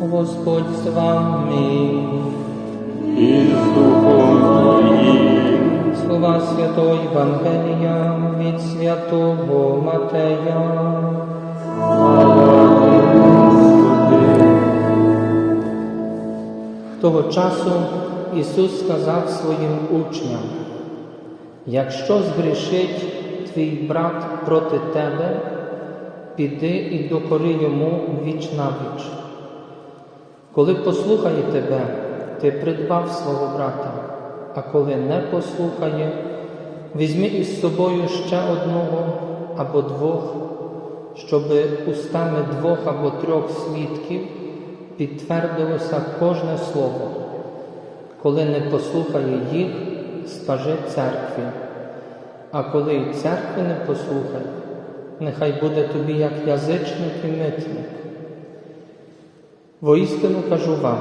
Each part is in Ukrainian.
Господь з вами і з Духом Твоїм. Слова Святої Євангелія від святого Матея. Того часу Ісус сказав своїм учням, якщо згрішить твій брат проти тебе, піди і докори йому віч на віч. Коли послухає тебе, ти придбав свого брата, а коли не послухає, візьми із собою ще одного або двох, щоб устами двох або трьох свідків підтвердилося кожне слово. Коли не послухає їх, скажи церкві. А коли й церкви не послухає, нехай буде тобі як язичник і митник. Воістину кажу вам,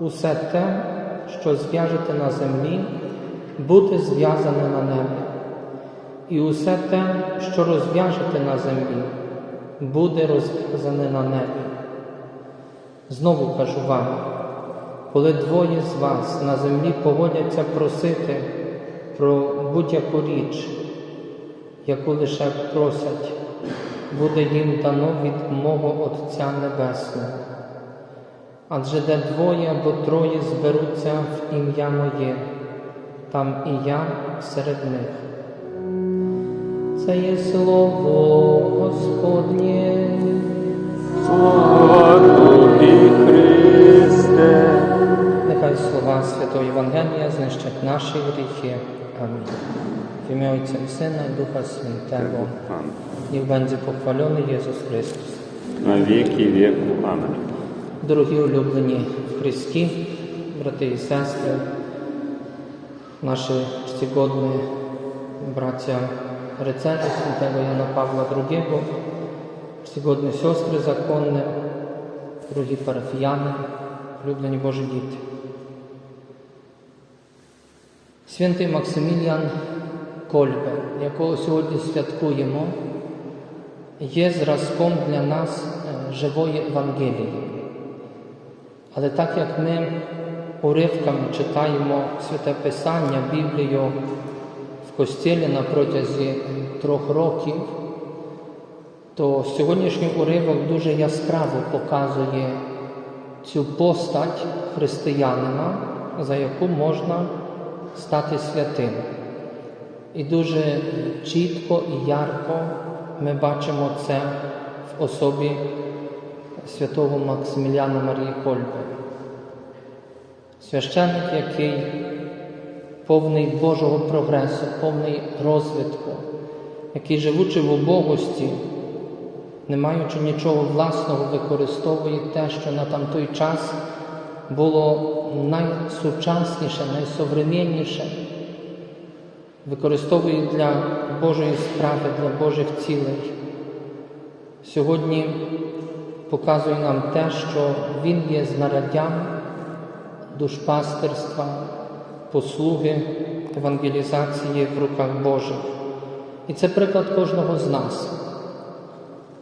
усе те, що зв'яжете на землі, буде зв'язане на небі, і усе те, що розв'яжете на землі, буде розв'язане на небі. Знову кажу вам, коли двоє з вас на землі погодяться просити про будь-яку річ, яку лише просять, буде їм дано від мого Отця Небесного. Адже де двоє або троє зберуться в ім'я Моє, там і я серед них. Це є слово Господнє. Слава Тобі, Христе. Нехай слова Святого Євангелія знищать наші гріхи. Амінь. В ім'я Отця і Сина і Духа Святого. Амінь. Niech będzie pochwalony Jezus Chrystus. На віки віку. Амінь. Дорогі улюблені в Христі, брати і сестри, наші czcigodні браття rycerze świętego Jana Pawła II, czcigodne siostry zakonne, drogi parafiani, улюблені Божі діти. Святий Максиміліан Кольбе, якого сьогодні святкуємо, є зразком для нас е, живої Евангелії. Але так як ми уривками читаємо Святе Писання, Біблію в костілі на протязі трьох років, то сьогоднішній уривок дуже яскраво показує цю постать християнина, за яку можна стати святим. І дуже чітко і ярко ми бачимо це в особі святого Максиміляна Марії Кольби. Священник, який повний Божого прогресу, повний розвитку, який, живучи в убогості, не маючи нічого власного, використовує те, що на там той час було найсучасніше, найсовременніше, використовує для Божої справи, для Божих цілей. Сьогодні показує нам те, що Він є знаряддям душпастерства, послуги, евангелізації в руках Божих. І це приклад кожного з нас.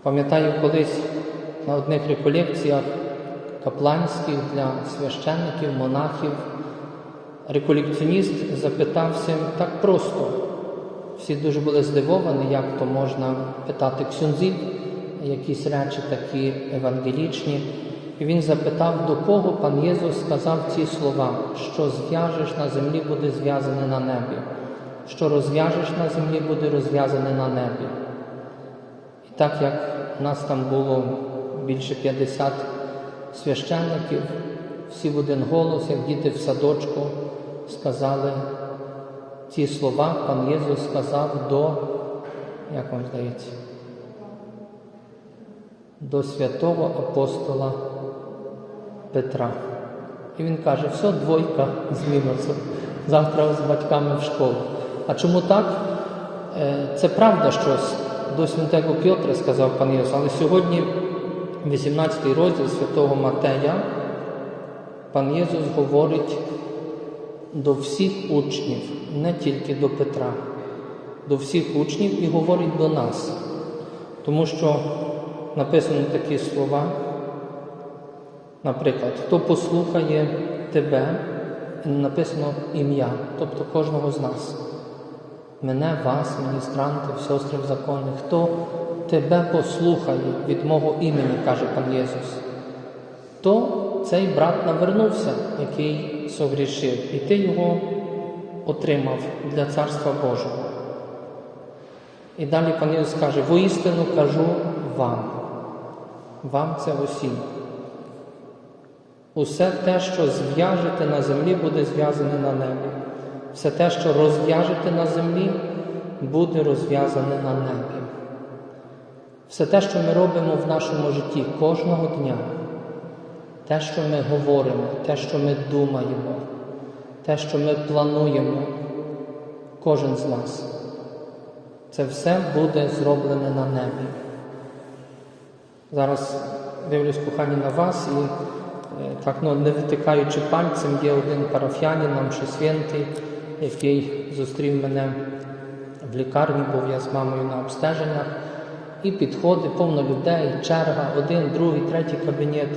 Пам'ятаю, колись на одних реколекціях капланських для священників, монахів, реколекціоніст запитався так просто. Всі дуже були здивовані, як то можна питати ксюнзів, якісь речі такі евангелічні. І він запитав, до кого пан Єсус сказав ці слова, що зв'яжеш на землі, буде зв'язане на небі, що розв'яжеш на землі, буде розв'язане на небі. І так як у нас там було більше 50 священників, всі в один голос, як діти в садочку, сказали ці слова, пан Єсус сказав до, як вам здається, до святого апостола Петра. І він каже, все, двойка зміниться. Завтра з батьками в школу. А чому так? Е, Це правда щось до святого Петра, сказав пан Єсус, але сьогодні, 18 розділ святого Матея, пан Єсус говорить до всіх учнів, не тільки до Петра, до всіх учнів і говорить до нас. Тому що написано такі слова. Наприклад, хто послухає тебе, написано ім'я, тобто кожного з нас. Мене, вас, міністрантів, сестрів законних, хто тебе послухає від мого імені, каже пан Єсус, то цей брат навернувся, який согрішив, і ти його отримав для Царства Божого. І далі пан Єсус каже, воістину кажу вам, вам це усім. Усе те, що зв'яжете на землі, буде зв'язане на небі. Все те, що розв'яжете на землі, буде розв'язане на небі. Все те, що ми робимо в нашому житті кожного дня, те, що ми говоримо, те, що ми думаємо, те, що ми плануємо, кожен з нас, це все буде зроблене на небі. Зараз дивлюсь кохані на вас і е, так ну, не витикаючи пальцем, є один парафіянин, нам ще святий, який зустрів мене в лікарні, був я з мамою на обстеженнях, і підходить повно людей, черга, один, другий, третій кабінет.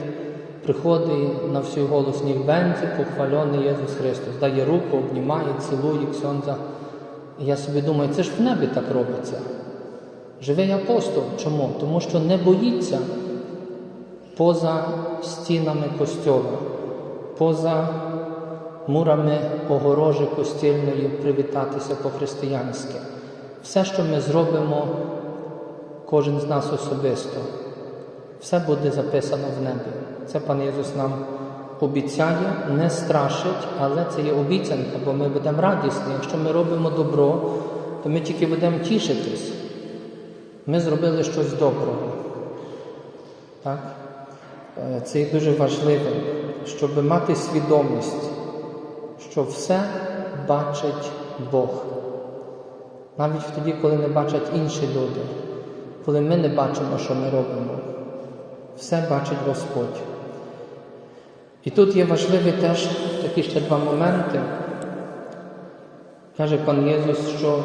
Приходить на всю голосній бензі, похвалений Єсус Христос, дає руку, обнімає, цілує ксьонза. І я собі думаю, це ж в небі так робиться. Живий апостол. Чому? Тому що не боїться поза стінами костьола, поза мурами огорожі костільної привітатися по-християнськи. Все, що ми зробимо, кожен з нас особисто, все буде записано в небі. Це пан Єсус нам обіцяє, не страшить, але це є обіцянка, бо ми будемо радісні. Якщо ми робимо добро, то ми тільки будемо тішитись. Ми зробили щось доброго. Так? Е, Це є дуже важливо, щоб мати свідомість, що все бачить Бог. Навіть тоді, коли не бачать інші люди, коли ми не бачимо, що ми робимо, все бачить Господь. І тут є важливі теж такі ще два моменти. Каже пан Єсус, що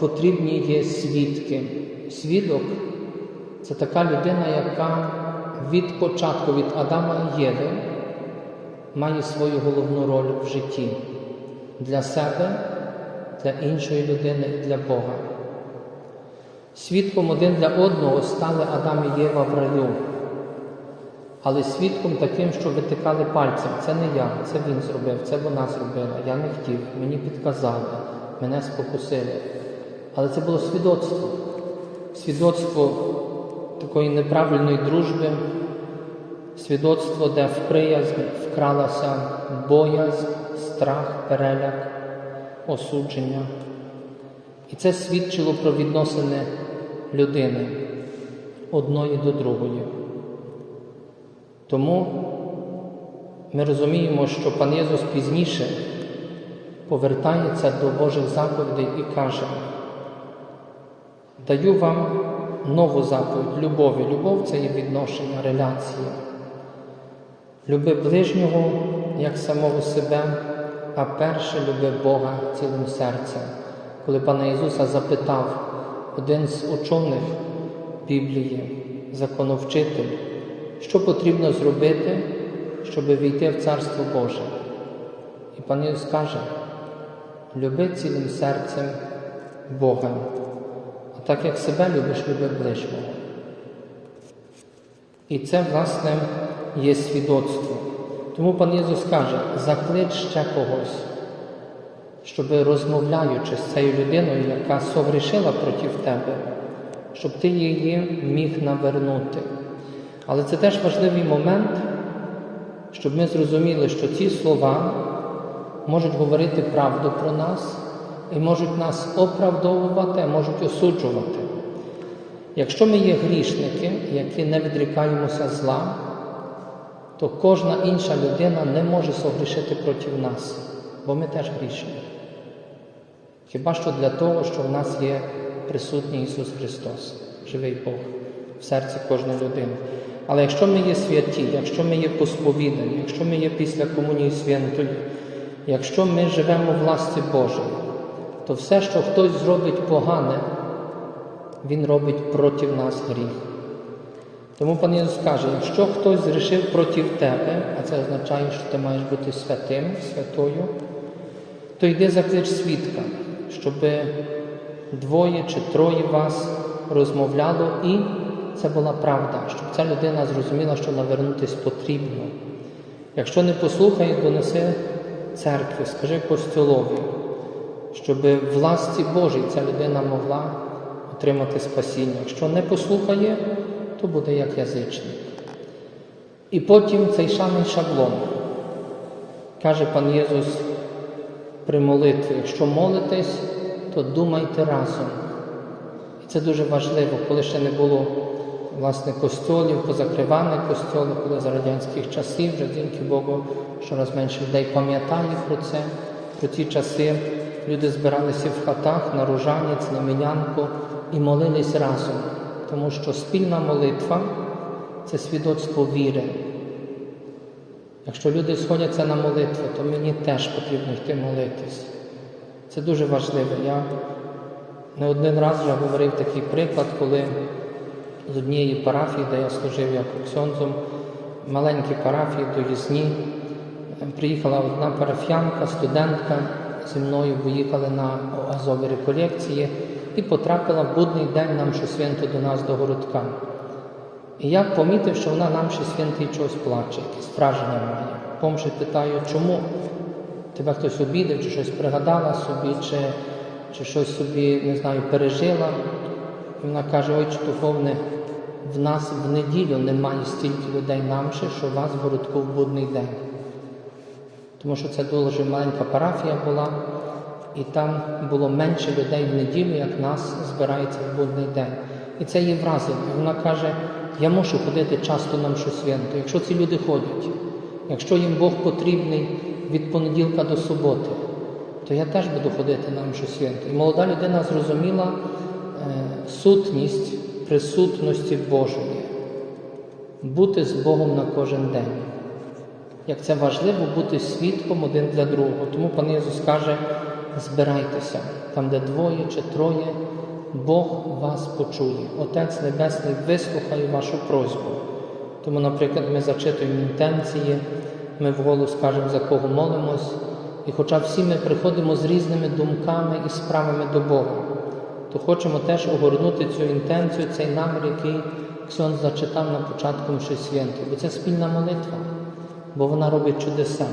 потрібні є свідки. Свідок це така людина, яка від початку, від Адама і Єви, має свою головну роль в житті для себе, для іншої людини і для Бога. Свідком один для одного стали Адам і Єва в раю, але свідком таким, що витикали пальцем, це не я, це він зробив, це вона зробила, я не хотів, мені підказали, мене спокусили. Але це було свідоцтво. Свідоцтво такої неправильної дружби, свідоцтво, де в приязнь вкралася боязнь, страх, переляк, осудження. І це свідчило про відносини людини одної до другої. Тому ми розуміємо, що пан Єсус пізніше повертається до Божих заповідей і каже, даю вам нову заповідь любові. Любов це є відношення, реляція. Люби ближнього як самого себе, а перше люби Бога цілим серцем. Коли пана Ісуса запитав один з учених Біблії, законовчитель, що потрібно зробити, щоб війти в Царство Боже. І пан Ісус каже, люби цілим серцем Бога, а так як себе любиш, люби ближнього. І це, власне, є свідоцтво. Тому пан Ісус каже, заклич ще когось, щоб розмовляючи з цією людиною, яка согрішила проти тебе, щоб ти її міг навернути. Але це теж важливий момент, щоб ми зрозуміли, що ці слова можуть говорити правду про нас і можуть нас оправдовувати, можуть осуджувати. Якщо ми є грішники, які не відрікаємося зла, то кожна інша людина не може согрішити проти нас, бо ми теж грішні. Хіба що для того, що в нас є присутній Ісус Христос, живий Бог в серці кожної людини. Але якщо ми є святі, якщо ми є посповідані, якщо ми є після комунії святої, якщо ми живемо в ласці Божої, то все, що хтось зробить погане, Він робить проти нас гріх. Тому пан Ісус каже, якщо хтось зрішив проти тебе, а це означає, що ти маєш бути святим, святою, то йди заклич свідка, щоб двоє чи троє вас розмовляло, і це була правда, щоб ця людина зрозуміла, що навернутись потрібно. Якщо не послухає, донеси церкві, скажи костюлові, щоб в власті Божій ця людина могла отримати спасіння. Якщо не послухає, то буде як язичник. І потім цей самий шаблон. Каже пан Єсус при молитві, якщо молитесь, то думайте разом. І це дуже важливо, коли ще не було власне костьолів, позакриваних костьолів, коли за радянських часів, вже дякую Богу, щораз менше людей пам'ятає про це, про ті часи. Люди збиралися в хатах на рожанець, на мінянку і молились разом, тому що спільна молитва це свідоцтво віри. Якщо люди сходяться на молитву, то мені теж потрібно йти молитись. Це дуже важливо. Я не один раз вже говорив такий приклад, коли з однієї парафії, де я служив як ксьонзом, маленькі парафії доїзні, приїхала одна парафіянка, студентка зі мною, поїхали на азові реколекції і потрапила в будний день нам свято до нас до городка. І я помітив, що вона нам ще святий чогось плаче, якесь враження має. Помше питаю, чому? Тебе хтось обідав, чи щось пригадала собі, чи, чи щось собі, не знаю, пережила. І вона каже, ой, духовне, в нас в неділю немає стільки людей намши, що у вас в городку в будний день. Тому що це дуже маленька парафія була, і там було менше людей в неділю, як нас збирається в будний день. І це її вразило. Вона каже, я мушу ходити часто на мшу свято. Якщо ці люди ходять, якщо їм Бог потрібний від понеділка до суботи, то я теж буду ходити на мшу свято. І молода людина зрозуміла е, сутність присутності Божої, бути з Богом на кожен день. Як це важливо бути свідком один для другого. Тому пан Ісус каже, збирайтеся, там, де двоє чи троє, Бог вас почує. Отець Небесний вислухає вашу просьбу. Тому, наприклад, ми зачитуємо інтенції, ми вголос кажемо, за кого молимось, і хоча всі ми приходимо з різними думками і справами до Бога, то хочемо теж огорнути цю інтенцію, цей намір, який Ксьон зачитав на початку Мши Святої, бо це спільна молитва, бо вона робить чудеса.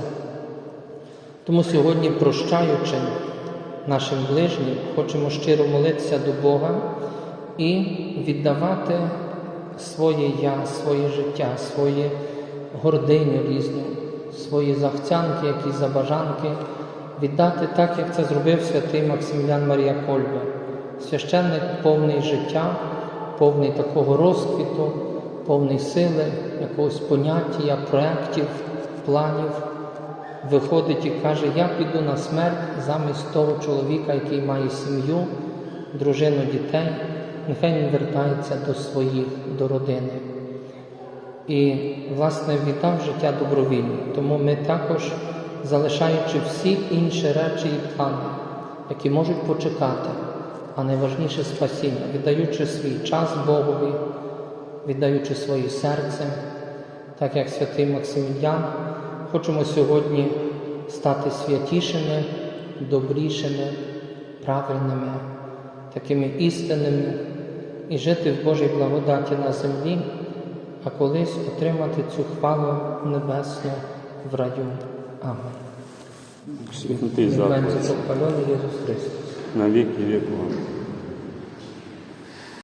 Тому сьогодні, прощаючи нашим ближнім, хочемо щиро молитися до Бога і віддавати своє я, своє життя, своє гординю різну, свої захцянки, якісь забажанки, віддати так, як це зробив святий Максимілян Марія Кольба, священник повний життя, повний такого розквіту, повний сили, якогось поняття, проєктів, планів виходить і каже, я піду на смерть замість того чоловіка, який має сім'ю, дружину, дітей, нехай він вертається до своїх, до родини. І, власне, віддав життя добровільно. Тому ми також, залишаючи всі інші речі і плани, які можуть почекати, а найважніше спасіння, віддаючи свій час Богові, віддаючи своє серце, так як святий Максимілян, хочемо сьогодні стати святішими, добрішими, правильними, такими істинними і жити в Божій благодаті на землі, а колись отримати цю хвалу небесну в раю. Амен. Святий запалений Ісус Христос. на віки віку.